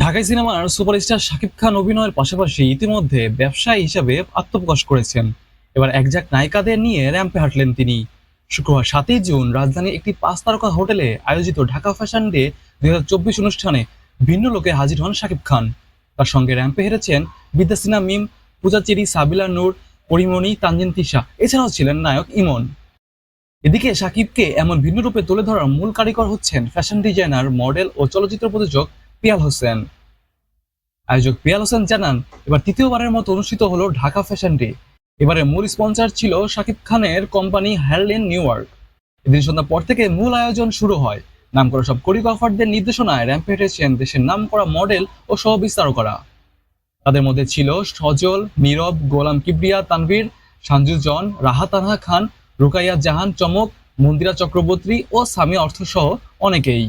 ঢাকাই সিনেমার সুপারস্টার শাকিব খান অভিনয়ের পাশাপাশি ইতিমধ্যে ব্যবসায়ী হিসাবে আত্মপ্রকাশ করেছেন। এবার একজাক নায়িকাদের নিয়ে র্যাম্পে হাঁটলেন তিনি। শুক্রবার সাতই জুন রাজধানীর একটি পাঁচ তারকা হোটেলে আয়োজিত ঢাকা ফ্যাশন ডে দুই হাজার চব্বিশ অনুষ্ঠানে ভিন্ন লোকে হাজির হন শাকিব খান। তার সঙ্গে র্যাম্পে হেরেছেন বিদ্যাসিনা মিম পূজাচেরি সাবিলা নূর, পরিমণি, তানজিন তিশা, এছাড়াও ছিলেন নায়ক ইমন। এদিকে সাকিবকে এমন ভিন্ন রূপে তুলে ধরার মূল কারিগর হচ্ছেন ফ্যাশন ডিজাইনার, মডেল ও চলচ্চিত্র প্রযোজক পিয়াল হোসেন। আয়োজক পিয়াল হোসেন জানান, এবার তৃতীয়বারের মতো অনুষ্ঠিত হলো ঢাকা ফ্যাশন ডে এবারে মূল স্পন্সর ছিল শাকিব খানের কোম্পানি হার্লেন নিউ ইয়র্ক এদিন সন্ধ্যা পর থেকে মূল আয়োজন শুরু হয়। নাম করা সব কোরিওগ্রাফারদের নির্দেশনায় র্যাম্পে হেঁটেছেন দেশের নাম করা মডেল ও সহ বিস্তারকরা। তাদের মধ্যে ছিল সজল, নীরব, গোলাম কিবরিয়া, তানভীর সানজুজন রাহা তানহা খান, রুকাইয়া জাহান চমক, মন্দিরা চক্রবর্তী ও সামি অর্থ সহ অনেকেই।